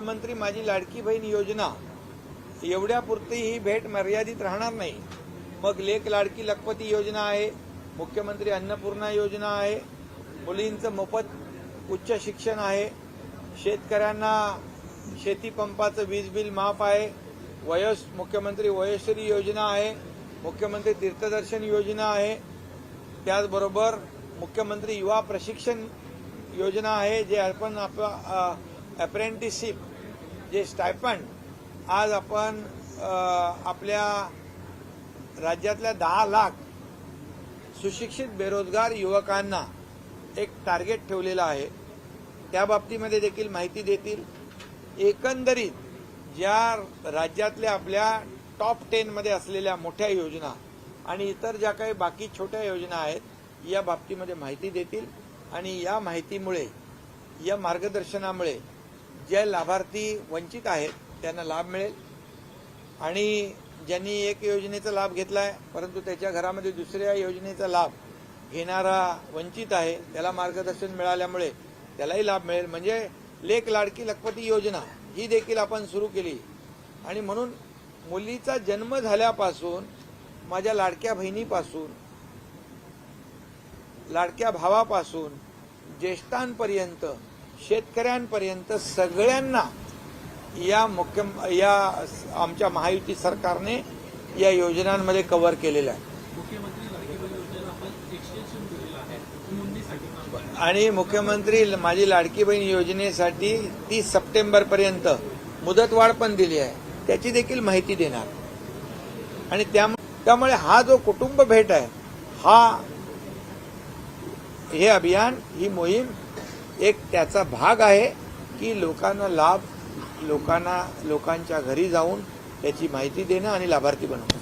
मुख्यमंत्री माझी लाडकी बहीण योजना एवढ्यापुरती ही भेट मर्यादित राहणार नाही. मग लेख लाडकी लखपती योजना आहे मुख्यमंत्री अन्नपूर्णा योजना आहे मुलींचं मोफत उच्च शिक्षण आहे शेतकऱ्यांना शेतीपंपाचं वीज बिल माफ आहे वयस मुख्यमंत्री वयश्री योजना आहे मुख्यमंत्री तीर्थदर्शन योजना आहे त्याचबरोबर मुख्यमंत्री युवा प्रशिक्षण योजना आहे जे आपण अप्रेंटिसशिप जे स्टायपंड आज आपण आपल्या राज्यातल्या दहा लाख सुशिक्षित बेरोजगार युवकांना एक टार्गेट ठेवलेलं आहे. त्या बाबतीमध्ये देखील माहिती देतील. एकंदरीत ज्या राज्यातल्या आपल्या टॉप टेनमध्ये असलेल्या मोठ्या योजना आणि इतर ज्या काही बाकी छोट्या योजना आहेत या बाबतीमध्ये माहिती देतील. आणि या माहितीमुळे या मार्गदर्शनामुळे जे लाभार्थी वंचित आहेत त्यांना लाभ मिळेल. आणि ज्यांनी एक योजनेचा लाभ घेतला आहे परंतु त्याच्या घरामध्ये दुसऱ्या योजनेचा लाभ घेणारा वंचित आहे त्याला मार्गदर्शन मिळाल्यामुळे त्यालाही लाभ मिळेल. म्हणजे लेख लाडकी लखपती योजना ही देखील आपण सुरू केली. आणि म्हणून मुलीचा जन्म झाल्यापासून माझ्या लाडक्या बहिणीपासून लाडक्या भावापासून ज्येष्ठांपर्यंत शेतकऱ्यांपर्यंत सगळ्यांना या मुख्य या आमच्या महायुती सरकारने या योजनांमध्ये कव्हर केलेलं आहे. आणि मुख्यमंत्री माझी लाडकी बहीण योजनेसाठी तीस सप्टेंबर पर्यंत मुदतवाढ पण दिली आहे. त्याची देखील माहिती देणार. आणि त्याम- त्यामुळे हा जो कुटुंब भेट आहे हा हे अभियान ही मोहीम एक त्याचा भाग आहे की लोकांना लाभ लोकांना लोकांच्या घरी जाऊन त्याची माहिती देणं आणि लाभार्थी बनवणं.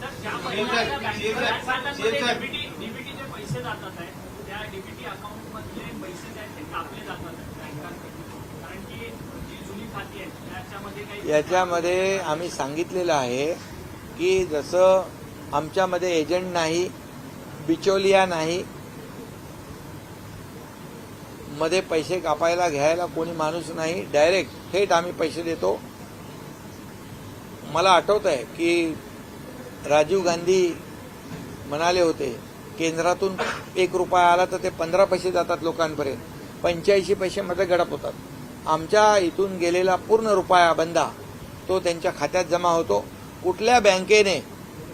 याच्यामध्ये आम्ही सांगितलेलं आहे की जसं आमच्यामध्ये एजंट नाही बिचोलिया नाही मध्ये पैसे कापायला घ्यायला कोणी माणूस नाही. डायरेक्ट थेट आम्ही पैसे देतो. मला आठवत आहे की राजीव गांधी म्हणाले होते केंद्रातून एक रुपया आला तर ते पंधरा पैसे जातात लोकांपर्यंत. पंच्याऐंशी पैसे मध्ये गडप होतात. आमच्या इथून गेलेला पूर्ण रुपया बंदा तो त्यांच्या खात्यात जमा होतो. कुठल्या बँकेने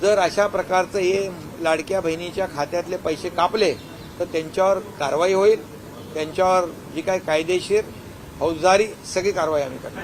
जर अशा प्रकारचं हे लाडक्या बहिणीच्या खात्यातले पैसे कापले तर त्यांच्यावर कारवाई होईल. त्यांच्यावर जी काही कायदेशीर फौजदारी सगळी कारवाई आम्ही करतो